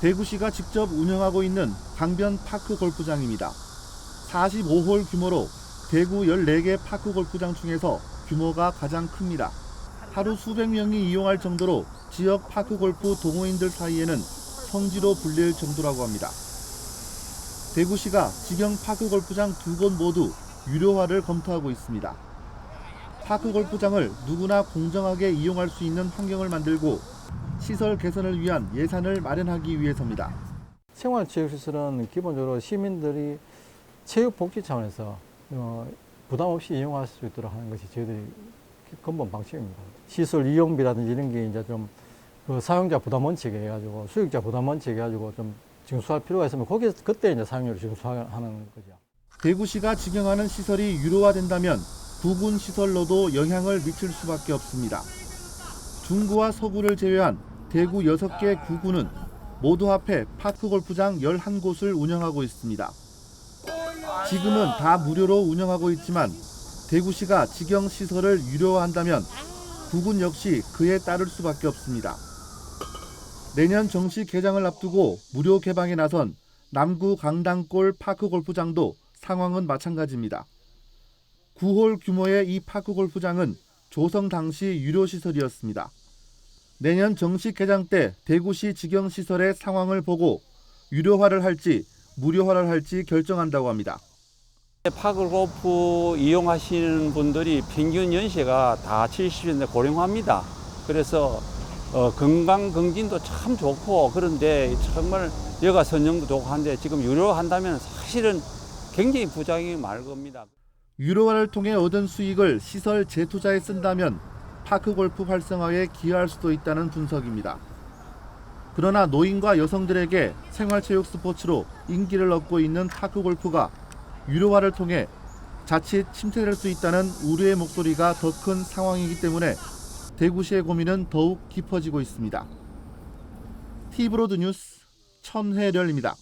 대구시가 직접 운영하고 있는 강변 파크 골프장입니다. 45홀 규모로 대구 14개 파크 골프장 중에서 규모가 가장 큽니다. 하루 수백 명이 이용할 정도로 지역 파크 골프 동호인들 사이에는 성지로 불릴 정도라고 합니다. 대구시가 직영 파크 골프장 두 곳 모두 유료화를 검토하고 있습니다. 파크 골프장을 누구나 공정하게 이용할 수 있는 환경을 만들고 시설 개선을 위한 예산을 마련하기 위해서입니다. 생활체육시설은 기본적으로 시민들이 체육복지 차원에서 어, 부담 없이 이용할 수 있도록 하는 것이 저희들이 근본 방침입니다. 시설 이용비라든지 이런 게 이제 좀 그 사용자 부담 원칙에 해가지고 수익자 부담 원칙에 해가지고 좀 징수할 필요가 있으면 거기 그때 이제 사용료를 징수하는 거죠. 대구시가 직영하는 시설이 유료화된다면 부군 시설로도 영향을 미칠 수밖에 없습니다. 중구와 서구를 제외한 대구 6개 구구는 모두 합해 파크 골프장 11곳을 운영하고 있습니다. 지금은 다 무료로 운영하고 있지만 대구시가 직영 시설을 유료화한다면 구군 역시 그에 따를 수밖에 없습니다. 내년 정시 개장을 앞두고 무료 개방에 나선 남구 강당골 파크 골프장도 상황은 마찬가지입니다. 9홀 규모의 이 파크 골프장은 조성 당시 유료 시설이었습니다. 내년 정식 개장 때 대구시 직영 시설의 상황을 보고 유료화를 할지 무료화를 할지 결정한다고 합니다. 파크골프 이용하시는 분들이 평균 연세가 다 70대 고령화입니다. 그래서 어, 건강 검진도 참 좋고 그런데 정말 여가 선정도 좋고 한데 지금 유료한다면 사실은 굉장히 부작용이 많을 겁니다. 유료화를 통해 얻은 수익을 시설 재투자에 쓴다면 파크 골프 활성화에 기여할 수도 있다는 분석입니다. 그러나 노인과 여성들에게 생활체육 스포츠로 인기를 얻고 있는 파크 골프가 유료화를 통해 자칫 침체될 수 있다는 우려의 목소리가 더 큰 상황이기 때문에 대구시의 고민은 더욱 깊어지고 있습니다. 티브로드 뉴스 천혜렬입니다.